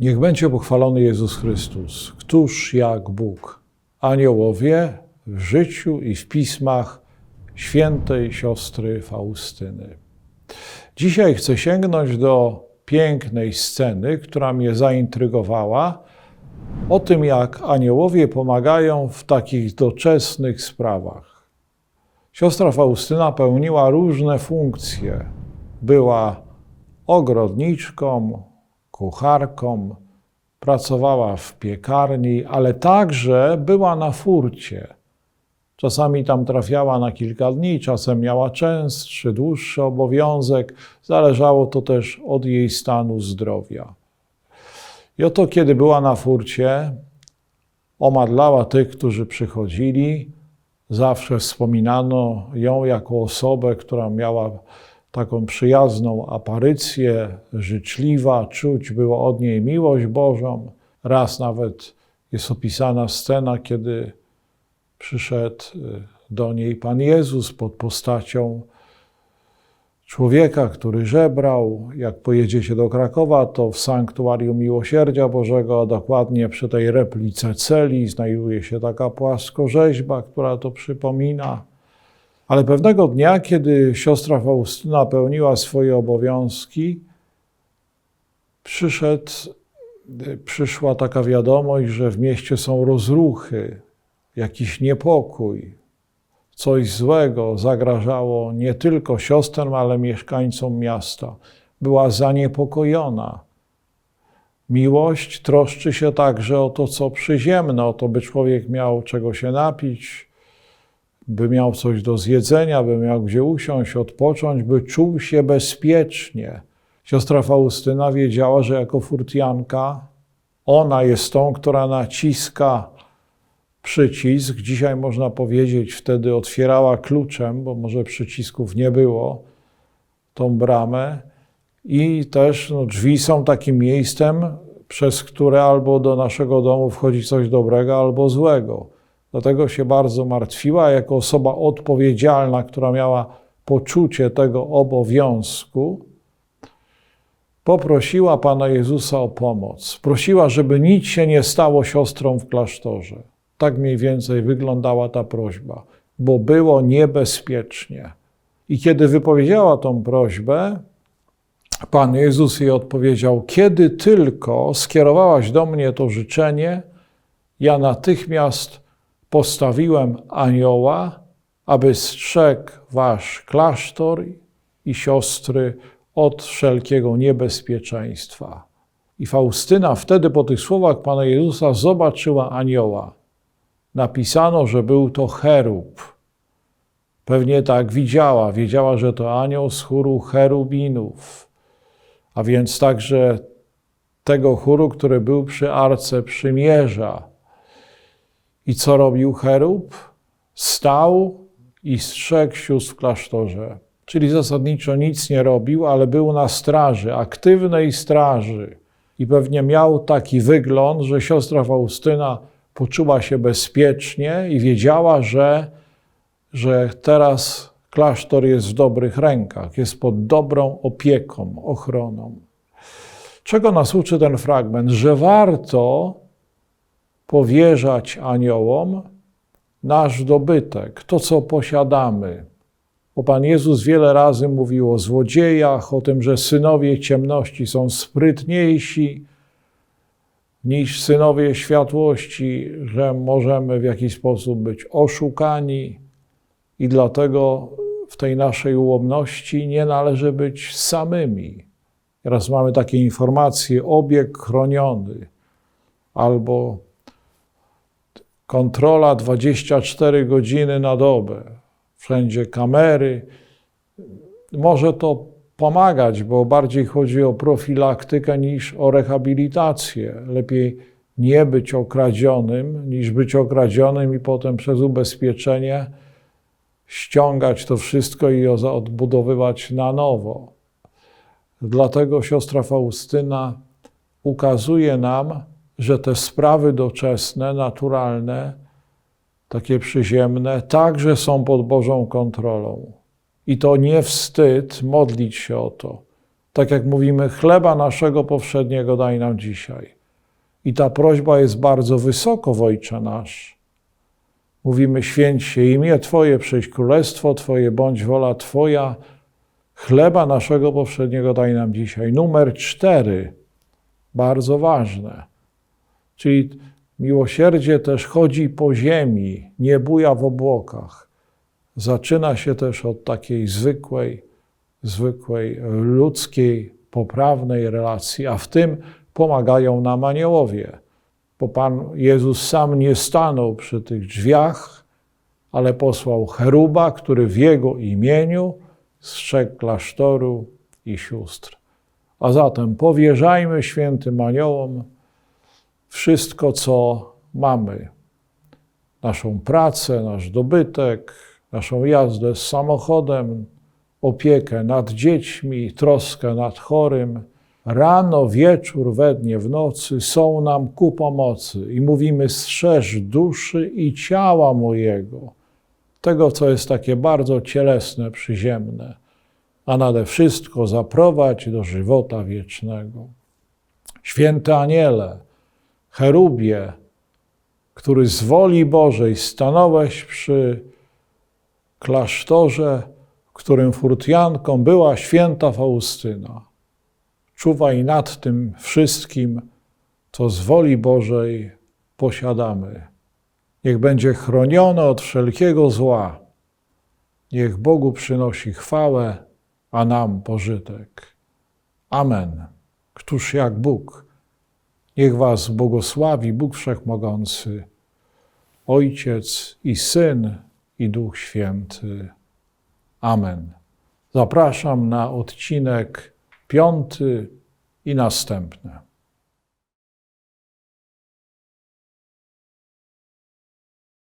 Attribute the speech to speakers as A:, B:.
A: Niech będzie pochwalony Jezus Chrystus. Któż jak Bóg? Aniołowie w życiu i w pismach świętej siostry Faustyny. Dzisiaj chcę sięgnąć do pięknej sceny, która mnie zaintrygowała, o tym, jak aniołowie pomagają w takich doczesnych sprawach. Siostra Faustyna pełniła różne funkcje. Była ogrodniczką, kucharką, pracowała w piekarni, ale także była na furcie. Czasami tam trafiała na kilka dni, czasem miała częstszy, dłuższy obowiązek. Zależało to też od jej stanu zdrowia. I oto, kiedy była na furcie, omadlała tych, którzy przychodzili. Zawsze wspominano ją jako osobę, która miała taką przyjazną aparycję, życzliwa, czuć było od niej miłość Bożą. Raz nawet jest opisana scena, kiedy przyszedł do niej Pan Jezus pod postacią człowieka, który żebrał. Jak pojedziecie do Krakowa, to w Sanktuarium Miłosierdzia Bożego, a dokładnie przy tej replice celi, znajduje się taka płaskorzeźba, która to przypomina. Ale pewnego dnia, kiedy siostra Faustyna pełniła swoje obowiązki, przyszedł, przyszła taka wiadomość, że w mieście są rozruchy, jakiś niepokój, coś złego zagrażało nie tylko siostrom, ale mieszkańcom miasta. Była zaniepokojona. Miłość troszczy się także o to, co przyziemne, o to, by człowiek miał czego się napić, by miał coś do zjedzenia, by miał gdzie usiąść, odpocząć, by czuł się bezpiecznie. Siostra Faustyna wiedziała, że jako furtianka ona jest tą, która naciska przycisk. Dzisiaj można powiedzieć, wtedy otwierała kluczem, bo może przycisków nie było, tą bramę. I też no, drzwi są takim miejscem, przez które albo do naszego domu wchodzi coś dobrego, albo złego. Dlatego się bardzo martwiła, jako osoba odpowiedzialna, która miała poczucie tego obowiązku, poprosiła Pana Jezusa o pomoc. Prosiła, żeby nic się nie stało siostrą w klasztorze. Tak mniej więcej wyglądała ta prośba, bo było niebezpiecznie. I kiedy wypowiedziała tą prośbę, Pan Jezus jej odpowiedział: Kiedy tylko skierowałaś do mnie to życzenie, ja natychmiast postawiłem anioła, aby strzegł wasz klasztor i siostry od wszelkiego niebezpieczeństwa. I Faustyna wtedy po tych słowach Pana Jezusa zobaczyła anioła. Napisano, że był to cherub. Pewnie tak widziała, wiedziała, że to anioł z chóru cherubinów, a więc także tego chóru, który był przy Arce Przymierza. I co robił cherub? Stał i strzegł sióstr w klasztorze. Czyli zasadniczo nic nie robił, ale był na straży, aktywnej straży. I pewnie miał taki wygląd, że siostra Faustyna poczuła się bezpiecznie i wiedziała, że, że teraz klasztor jest w dobrych rękach, jest pod dobrą opieką, ochroną. Czego nas uczy ten fragment? Że warto powierzać aniołom nasz dobytek, to co posiadamy. Bo Pan Jezus wiele razy mówił o złodziejach, o tym, że synowie ciemności są sprytniejsi niż synowie światłości, że możemy w jakiś sposób być oszukani i dlatego w tej naszej ułomności nie należy być samymi. Teraz mamy takie informacje, obieg chroniony albo kontrola 24 godziny na dobę, wszędzie kamery. Może to pomagać, bo bardziej chodzi o profilaktykę niż o rehabilitację. Lepiej nie być okradzionym, niż być okradzionym i potem przez ubezpieczenie ściągać to wszystko i odbudowywać na nowo. Dlatego siostra Faustyna ukazuje nam, że te sprawy doczesne, naturalne, takie przyziemne, także są pod Bożą kontrolą. I to nie wstyd modlić się o to. Tak jak mówimy, chleba naszego powszedniego daj nam dzisiaj. I ta prośba jest bardzo wysoko Ojcze nasz. Mówimy, święć się imię Twoje, przyjdź królestwo Twoje, bądź wola Twoja. Chleba naszego powszedniego daj nam dzisiaj. Numer cztery, bardzo ważne. Czyli miłosierdzie też chodzi po ziemi, nie buja w obłokach. Zaczyna się też od takiej zwykłej, zwykłej ludzkiej, poprawnej relacji, a w tym pomagają nam aniołowie. Bo Pan Jezus sam nie stanął przy tych drzwiach, ale posłał cheruba, który w Jego imieniu strzegł klasztoru i sióstr. A zatem powierzajmy świętym aniołom wszystko, co mamy. Naszą pracę, nasz dobytek, naszą jazdę z samochodem, opiekę nad dziećmi, troskę nad chorym. Rano, wieczór, we dnie, w nocy są nam ku pomocy i mówimy: strzeż duszy i ciała mojego, tego, co jest takie bardzo cielesne, przyziemne, a nade wszystko zaprowadź do żywota wiecznego. Święte Aniele, cherubie, który z woli Bożej stanąłeś przy klasztorze, w którym furtjanką była święta Faustyna. Czuwaj nad tym wszystkim, co z woli Bożej posiadamy. Niech będzie chronione od wszelkiego zła. Niech Bogu przynosi chwałę, a nam pożytek. Amen. Któż jak Bóg? Niech Was błogosławi Bóg Wszechmogący, Ojciec i Syn i Duch Święty. Amen. Zapraszam na odcinek piąty i następne.